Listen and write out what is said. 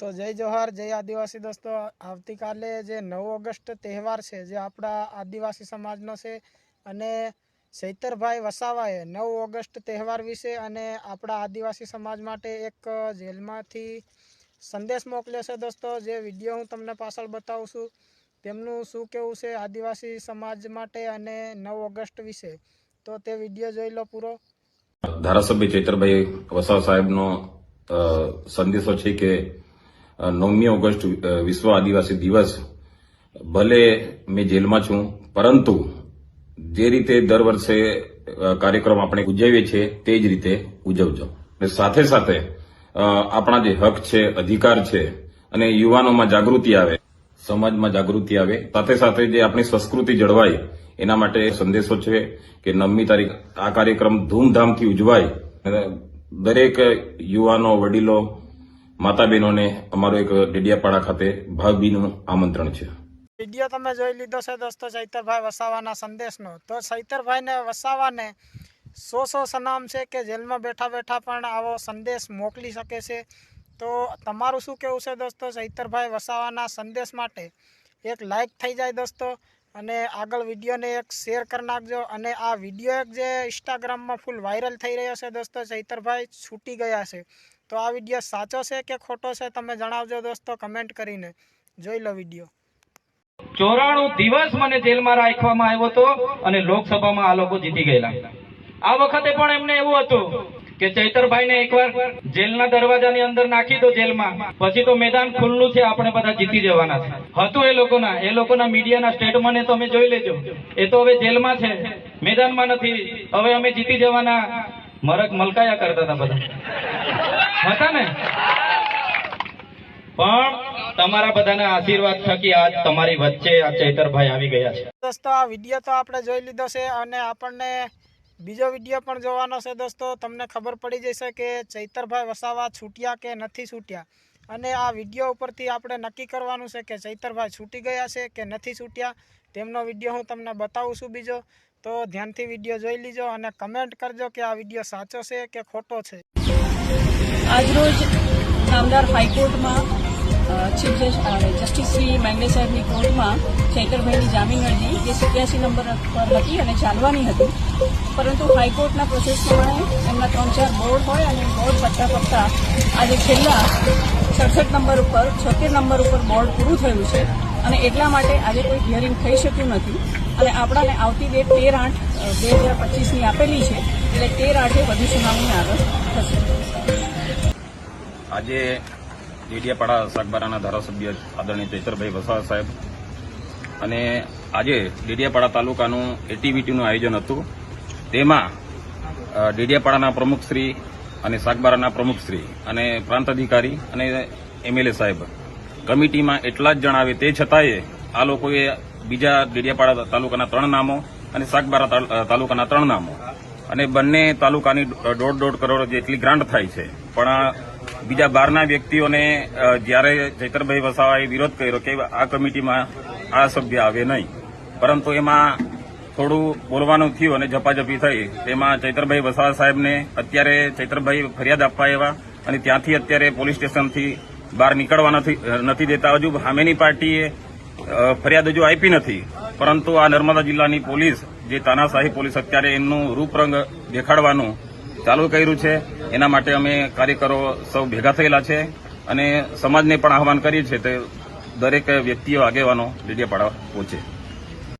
તો જય જોહાર જય આદિવાસી દોસ્તો. આવતીકાલે જે નવ ઓગસ્ટ તહેવાર છે, જે આપણા આદિવાસી સમાજનો છે અને ચૈતરભાઈ વસાવાએ નવ ઓગસ્ટ તહેવાર વિશે અને આપણા આદિવાસી સમાજ માટે એક જેલમાંથી સંદેશ મોકલ્યો છે દોસ્તો. જે વીડિયો હું તમને પાછળ બતાવું છું, તેમનું શું કેવું છે આદિવાસી સમાજ માટે અને નવ ઓગસ્ટ વિશે. તો તે વીડિયો જોઈ લો પૂરો. ધારાસભ્ય ચૈતરભાઈ વસાવા સાહેબનો સંદેશો છે કે નવમી ઓગસ્ટ વિશ્વ આદિવાસી દિવસ. ભલે મેં જેલમાં છું, પરંતુ જે રીતે દર વર્ષે કાર્યક્રમ આપણે ઉજવીએ છીએ, તે જ રીતે ઉજવજો. અને સાથે સાથે આપણા જે હક છે, અધિકાર છે, અને યુવાનોમાં જાગૃતિ આવે, સમાજમાં જાગૃતિ આવે, સાથે સાથે જે આપણી સંસ્કૃતિ જળવાય, એના માટે સંદેશો છે કે નવમી તારીખ આ કાર્યક્રમ ધૂમધામથી ઉજવાય. દરેક યુવાનો, વડીલો માતા બહેનોને અમારો એક ડેડિયાપાડા ખાતે ભાવભીનું આમંત્રણ છે. વીડિયો તમે જોઈ લીધો છે દોસ્તો ચૈતરભાઈ વસાવાના સંદેશનો. તો ચૈતરભાઈને વસાવાને સો સો સનામ છે કે જેલમાં બેઠા બેઠા પણ આવો સંદેશ મોકલી શકે છે. તો તમારું શું કહેવું છે દોસ્તો ચૈતરભાઈ વસાવાના સંદેશ માટે? એક લાઇક થઈ જાય દોસ્તો અને આગળ વિડીયોને એક શેર કરી નાખજો અને આ વીડિયો એક જે ઇન્સ્ટાગ્રામમાં ફૂલ વાયરલ થઈ રહ્યો છે દોસ્તો ચૈતરભાઈ છૂટી ગયા છે. તો આ વીડિયો સાચો છે કે ખોટો છે તમે જણાવજો દોસ્તો કમેન્ટ કરીને. જોઈ લો વીડિયો. ચોરાણું દિવસ મને જેલમાં રાખવામાં આવ્યો હતો અને લોકસભામાં આ લોકો જીતી ગયેલા. આ વખતે પણ એમને એવું હતું કે ચૈતરભાઈને એકવાર જેલના દરવાજાની અંદર નાખી દો જેલમાં. પછી તો મેદાન ખુલ્લું છે, આપણે બધા જીતી જવાના છે. હતું એ લોકોના એ લોકોના મીડિયાના સ્ટેટમેન્ટ તમે જોઈ લેજો. એ તો હવે જેલમાં છે, મેદાનમાં નથી. હવે અમે જીતી જવાના. મરક મલકાયા કરતા હતા બધા. હતા ને પણ તમારા બધાના આશીર્વાદ થકી આજ તમારી વચ્ચે આ ચૈતરભાઈ આવી ગયા છે. દોસ્તો, આ વીડિયો તો આપણે જોઈ લીધો છે અને આપણને બીજો વીડિયો પણ જોવાનો છે દોસ્તો. તમને ખબર પડી જશે કે ચૈતરભાઈ વસાવા છૂટ્યા કે નથી છૂટ્યા? અને આ વીડિયો ઉપરથી આપણે નક્કી કરવાનું છે કે ચૈતરભાઈ છૂટી ગયા છે કે નથી છૂટ્યા? તેમનો વીડિયો હું તમને બતાવું છું બીજો. તો ધ્યાનથી વીડિયો જોઈ લીજો અને કમેન્ટ કરજો કે આ વીડિયો સાચો છે કે ખોટો છે. આજરોજ નામદાર હાઈકોર્ટમાં ચીફ જસ્ટિસ શ્રી મેંગલે સાહેબની કોર્ટમાં ચૈતરભાઈની જામીન અરજી, જે સત્યાસી નંબર પર હતી અને ચાલવાની હતી. પરંતુ હાઈકોર્ટના પ્રોસેસ પ્રમાણે એમના ત્રણ ચાર બોર્ડ હોય અને બોર્ડ પત્તા પત્તા આજે છેલ્લા સડસઠ નંબર ઉપર, છોતેર નંબર ઉપર બોર્ડ પૂરું થયું છે અને એટલા માટે આજે કોઈ હિયરિંગ થઈ શક્યું નથી. અને આપણાને આવતી ડેટ તેર આઠ બે હજાર પચીસની આપેલી છે, એટલે તેર આઠે વધુ સુનાવણી આગળ થશે. આજે ડેડિયાપાડા સાગબારાના ધારાસભ્ય આદરણીય ચૈતરભાઈ વસાવા સાહેબ અને આજે ડેડિયાપાડા તાલુકાનું એટીવીટીનું આયોજન હતું. તેમાં ડેડિયાપાડાના પ્રમુખશ્રી અને સાગબારાના પ્રમુખશ્રી અને પ્રાંત અધિકારી અને એમએલએ સાહેબ. કમિટીમાં એટલા જ જણાવે તે છતાંય આ લોકોએ બીજા ડેડિયાપાડા તાલુકાના ત્રણ નામો અને સાગબારા તાલુકાના ત્રણ નામો. અને બંને તાલુકાની દોઢ દોઢ કરોડ જેટલી ગ્રાન્ટ થાય છે. પણ બીજા બહારના વ્યક્તિઓને જ્યારે ચૈતરભાઈ વસાવાએ વિરોધ કર્યો કે આ કમિટીમાં આ સભ્ય આવે નહીં. પરંતુ એમાં થોડું બોલવાનું થયું અને ઝપાઝપી થઈ. તેમાં ચૈતરભાઈ વસાવા સાહેબને અત્યારે ચૈતરભાઈ ફરિયાદ આપવા આવ્યા અને ત્યાંથી અત્યારે પોલીસ સ્ટેશનથી બહાર નીકળવા નથી નથી દેતા. હજુ સામેની પાર્ટીએ ફરિયાદ હજુ આપી નથી. પરંતુ આ નર્મદા જિલ્લાની પોલીસ, જે તાનાશાહી પોલીસ, અત્યારે એમનું રૂપરંગ દેખાડવાનું ચાલુ કર્યું છે. એના માટે અમે કાર્યકરો સૌ ભેગા થયેલા છે અને સમાજને પણ આહવાન કરીએ છીએ તે દરેક વ્યક્તિઓ આગેવાનો ડેડિયાપાડા પહોંચે.